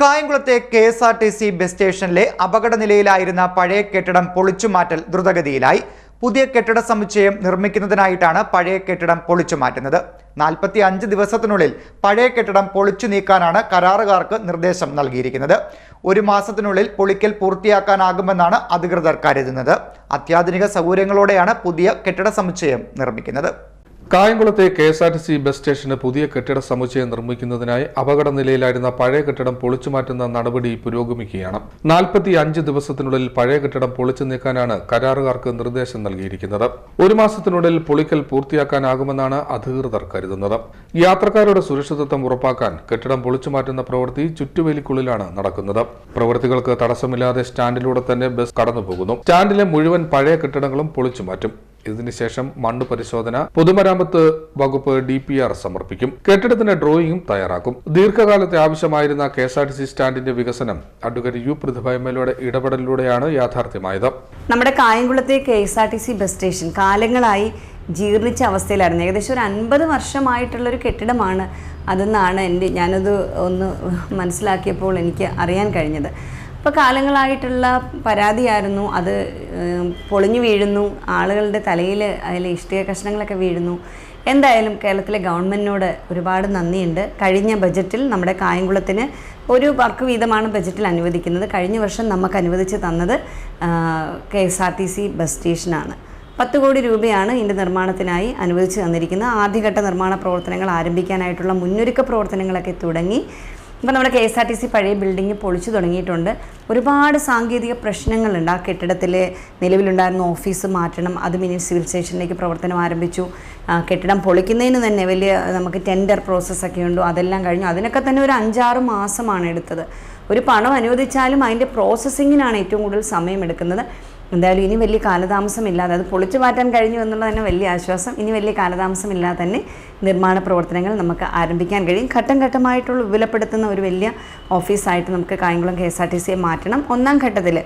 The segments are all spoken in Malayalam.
കായംകുളത്തെ K S R T C bus സ്റ്റേഷനിലെ അപകട നിലയിലായിരുന്ന പഴയ കെട്ടിടം പൊളിച്ചുമാറ്റൽ ദ്രുതഗതിയിലായി. പുതിയ കെട്ടിട സമുച്ചയം നിർമ്മിക്കുന്നതിനായിട്ടാണ് പഴയ കെട്ടിടം പൊളിച്ചുമാറ്റുന്നത്. നാൽപ്പത്തി അഞ്ച് ദിവസത്തിനുള്ളിൽ പഴയ കെട്ടിടം പൊളിച്ചു നീക്കാനാണ് കരാറുകാർക്ക് നിർദ്ദേശം നൽകിയിരിക്കുന്നത്. ഒരു മാസത്തിനുള്ളിൽ പൊളിക്കൽ പൂർത്തിയാക്കാനാകുമെന്നാണ് അധികൃതർ കരുതുന്നത്. അത്യാധുനിക സൗകര്യങ്ങളോടെയാണ് പുതിയ കെട്ടിട സമുച്ചയം നിർമ്മിക്കുന്നത്. കായംകുളത്തെ K S R T C bus സ്റ്റേഷന് പുതിയ കെട്ടിട സമുച്ചയം നിർമ്മിക്കുന്നതിനായി അപകട നിലയിലായിരുന്ന പഴയ കെട്ടിടം പൊളിച്ചുമാറ്റുന്ന നടപടി പുരോഗമിക്കുകയാണ്. നാൽപ്പത്തി അഞ്ച് ദിവസത്തിനുള്ളിൽ പഴയ കെട്ടിടം പൊളിച്ചു നീക്കാനാണ് കരാറുകാർക്ക് നിർദ്ദേശം നൽകിയിരിക്കുന്നത്. ഒരു മാസത്തിനുള്ളിൽ പൊളിക്കൽ പൂർത്തിയാക്കാനാകുമെന്നാണ് അധികൃതർ കരുതുന്നത്. യാത്രക്കാരുടെ സുരക്ഷിതത്വം ഉറപ്പാക്കാൻ കെട്ടിടം പൊളിച്ചുമാറ്റുന്ന പ്രവൃത്തി ചുറ്റുവേലിക്കുള്ളിലാണ് നടക്കുന്നത്. പ്രവൃത്തികൾക്ക് തടസ്സമില്ലാതെ സ്റ്റാൻഡിലൂടെ തന്നെ ബസ് കടന്നുപോകുന്നു. സ്റ്റാൻഡിലെ മുഴുവൻ പഴയ കെട്ടിടങ്ങളും പൊളിച്ചു മാറ്റും. ഇതിനുശേഷം മണ്ണ് പരിശോധന പൊതുമരാമത്ത് വകുപ്പ് ഡി പി ആർ സമർപ്പിക്കും. കെട്ടിടത്തിന്റെ ഡ്രോയിങ്ങും തയ്യാറാക്കും. ദീർഘകാലത്തെ ആവശ്യമായിരുന്ന K S R T C സ്റ്റാൻഡിന്റെ വികസനം advocate U Prathibha M L എയുടെ ഇടപെടലിലൂടെയാണ് യാഥാർത്ഥ്യമായത്. നമ്മുടെ കായംകുളത്തെ K S R T C bus station കാലങ്ങളായി ജീർണിച്ച അവസ്ഥയിലായിരുന്നു. ഏകദേശം ഒരു അൻപത് വർഷമായിട്ടുള്ളൊരു കെട്ടിടമാണ് അതെന്നാണ് എന്റെ ഞാനത് ഒന്ന് മനസ്സിലാക്കിയപ്പോൾ എനിക്ക് അറിയാൻ കഴിഞ്ഞത്. അപ്പോൾ കാലങ്ങളായിട്ടുള്ള പരാതിയായിരുന്നു. അത് പൊളിഞ്ഞു വീഴുന്നു. ആളുകളുടെ തലയിൽ അതിൽ ഇഷ്ടിക കഷ്ണങ്ങളൊക്കെ വീഴുന്നു. എന്തായാലും കേരളത്തിലെ ഗവൺമെന്റിനോട് ഒരുപാട് നന്ദിയുണ്ട്. കഴിഞ്ഞ ബജറ്റിൽ നമ്മുടെ കായംകുളത്തിന് ഒരു വർക്ക് വീതമാണ് ബജറ്റിൽ അനുവദിക്കുന്നത്. കഴിഞ്ഞ വർഷം നമുക്ക് അനുവദിച്ച് തന്നത് K S R T C bus സ്റ്റേഷനാണ്. പത്ത് കോടി രൂപയാണ് ഇതിന്റെ നിർമ്മാണത്തിനായി അനുവദിച്ച് തന്നിരിക്കുന്നത്. ആദ്യഘട്ട നിർമ്മാണ പ്രവർത്തനങ്ങൾ ആരംഭിക്കാനായിട്ടുള്ള മുന്നൊരുക്ക പ്രവർത്തനങ്ങളൊക്കെ തുടങ്ങി. ഇപ്പം നമ്മുടെ K S R T C പഴയ ബിൽഡിംഗ് പൊളിച്ചു തുടങ്ങിയിട്ടുണ്ട്. ഒരുപാട് സാങ്കേതിക പ്രശ്നങ്ങളുണ്ട്. ആ കെട്ടിടത്തിലെ നിലവിലുണ്ടായിരുന്ന ഓഫീസ് മാറ്റണം അത് മിനി സിവിൽ സ്റ്റേഷനിലേക്ക് പ്രവർത്തനം ആരംഭിച്ചു. കെട്ടിടം പൊളിക്കുന്നതിന് തന്നെ വലിയ നമുക്ക് ടെൻഡർ പ്രോസസ്സൊക്കെ ഉണ്ട്. അതെല്ലാം കഴിഞ്ഞു. അതിനൊക്കെ തന്നെ ഒരു അഞ്ചാറ് മാസമാണ് എടുത്തത്. ഒരു പണം അനുവദിച്ചാലും അതിന്റെ പ്രോസസ്സിങ്ങിനാണ് ഏറ്റവും കൂടുതൽ സമയമെടുക്കുന്നത് എന്തായാലും ഇനി വലിയ കാലതാമസമില്ലാതെ അത് പൊളിച്ചു മാറ്റാൻ കഴിഞ്ഞു എന്നുള്ളത് തന്നെ വലിയ ആശ്വാസം. ഇനി വലിയ കാലതാമസമില്ലാതെ തന്നെ നിർമ്മാണ പ്രവർത്തനങ്ങൾ നമുക്ക് ആരംഭിക്കാൻ കഴിയും. ഘട്ടം ഘട്ടമായിട്ടുള്ള വിപുലപ്പെടുത്തുന്ന ഒരു വലിയ ഓഫീസായിട്ട് നമുക്ക് Kayamkulam K S R T സിയെ മാറ്റണം. ഒന്നാം ഘട്ടത്തിൽ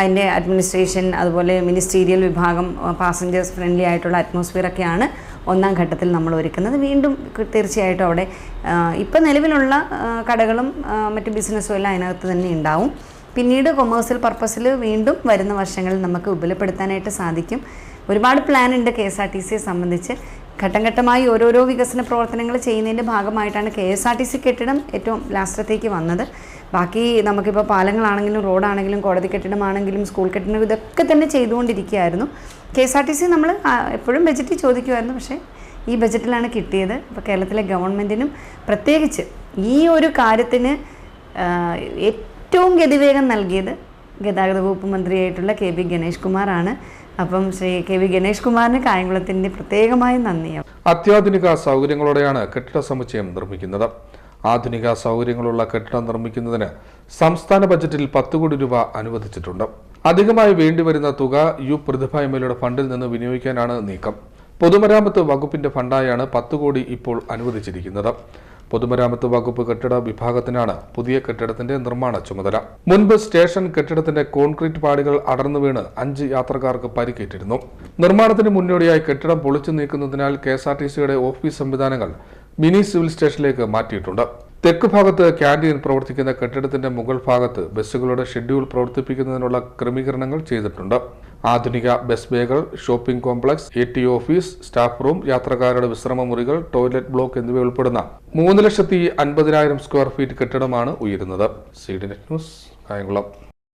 അതിന്റെ അഡ്മിനിസ്ട്രേഷൻ അതുപോലെ മിനിസ്റ്റീരിയൽ വിഭാഗം പാസഞ്ചേഴ്സ് ഫ്രണ്ട്ലി ആയിട്ടുള്ള അറ്റ്മോസ്ഫിയറൊക്കെയാണ് ഒന്നാം ഘട്ടത്തിൽ നമ്മൾ ഒരുക്കുന്നത്. വീണ്ടും തീർച്ചയായിട്ടും അവിടെ ഇപ്പം നിലവിലുള്ള കടകളും മറ്റ് ബിസിനസ്സും എല്ലാം അതിനകത്ത് തന്നെ ഉണ്ടാവും. പിന്നീട് കൊമേഴ്സ്യൽ പർപ്പസിൽ വീണ്ടും വരുന്ന വർഷങ്ങളിൽ നമുക്ക് വിപുലപ്പെടുത്താനായിട്ട് സാധിക്കും. ഒരുപാട് പ്ലാൻ ഉണ്ട് കെ എസ് ആർ ടി സിയെ സംബന്ധിച്ച്. ഘട്ടം ഘട്ടമായി ഓരോരോ വികസന പ്രവർത്തനങ്ങൾ ചെയ്യുന്നതിന്റെ ഭാഗമായിട്ടാണ് K S R T C കെട്ടിടം ഏറ്റവും ലാസ്റ്റത്തേക്ക് വന്നത്. ബാക്കി നമുക്കിപ്പോൾ പാലങ്ങളാണെങ്കിലും റോഡാണെങ്കിലും കോടതി കെട്ടിടമാണെങ്കിലും സ്കൂൾ കെട്ടിടം ഇതൊക്കെ തന്നെ ചെയ്തുകൊണ്ടിരിക്കുകയായിരുന്നു. K S R T C നമ്മൾ എപ്പോഴും ബജറ്റ് ചോദിക്കുമായിരുന്നു പക്ഷേ ഈ ബജറ്റിലാണ് കിട്ടിയത്. അപ്പോൾ കേരളത്തിലെ ഗവൺമെന്റിനും പ്രത്യേകിച്ച് ഈ ഒരു കാര്യത്തിന് ആ, ഏറ്റവും ഗതിവേഗം നൽകിയത് ഗതാഗത വകുപ്പ് മന്ത്രിയായിട്ടുള്ള കെ ബി ഗണേഷ് കുമാറാണ്. അപ്പം ശ്രീ കെ വി ഗണേഷ് കുമാറിന് കായംകുളത്തിന്റെ പ്രത്യേകമായ നന്ദിയാണ് അത്യാധുനിക സൗകര്യങ്ങളോടെയാണ് കെട്ടിട സമുച്ചയം നിർമ്മിക്കുന്നത്. ആധുനിക സൗകര്യങ്ങളുള്ള കെട്ടിടം നിർമ്മിക്കുന്നതിന് സംസ്ഥാന ബജറ്റിൽ പത്ത് കോടി രൂപ അനുവദിച്ചിട്ടുണ്ട്. അധികമായി വേണ്ടിവരുന്ന തുക യു പ്രതിഭ എം എൽ എയുടെ ഫണ്ടിൽ നിന്ന് വിനിയോഗിക്കാനാണ് നീക്കം. പൊതുമരാമത്ത് വകുപ്പിന്റെ ഫണ്ടായാണ് പത്ത് കോടി ഇപ്പോൾ അനുവദിച്ചിരിക്കുന്നത്. പൊതുമരാമത്ത് വകുപ്പ് കെട്ടിട വിഭാഗത്തിനാണ് പുതിയ കെട്ടിടത്തിന്റെ നിർമ്മാണ ചുമതല. മുൻപ് സ്റ്റേഷൻ കെട്ടിടത്തിന്റെ കോൺക്രീറ്റ് പാടികൾ അടർന്നു വീണ് അഞ്ച് യാത്രക്കാർക്ക് പരിക്കേറ്റിരുന്നു. നിർമ്മാണത്തിന് മുന്നോടിയായി കെട്ടിടം പൊളിച്ചു നീക്കുന്നതിനാൽ കെ എസ് ആർ ടി സിയുടെ ഓഫീസ് സംവിധാനങ്ങൾ മിനി സിവിൽ സ്റ്റേഷനിലേക്ക് മാറ്റിയിട്ടുണ്ട്. തെക്ക് ഭാഗത്ത് ക്യാന്റീൻ പ്രവർത്തിക്കുന്ന കെട്ടിടത്തിന്റെ മുകൾ ഭാഗത്ത് ബസ്സുകളുടെ ഷെഡ്യൂൾ പ്രവർത്തിപ്പിക്കുന്നതിനുള്ള ക്രമീകരണങ്ങൾ ചെയ്തിട്ടുണ്ട്. ആധുനിക bus ബേകൾ shopping complex A T office staff room യാത്രക്കാരുടെ വിശ്രമ മുറികൾ ടോയ്ലറ്റ് ബ്ലോക്ക് എന്നിവ ഉൾപ്പെടുന്ന മൂന്ന് ലക്ഷത്തി അൻപതിനായിരം സ്ക്വയർ ഫീറ്റ് കെട്ടിടമാണ് ഉയരുന്നത്. C D net news Kayamkulam.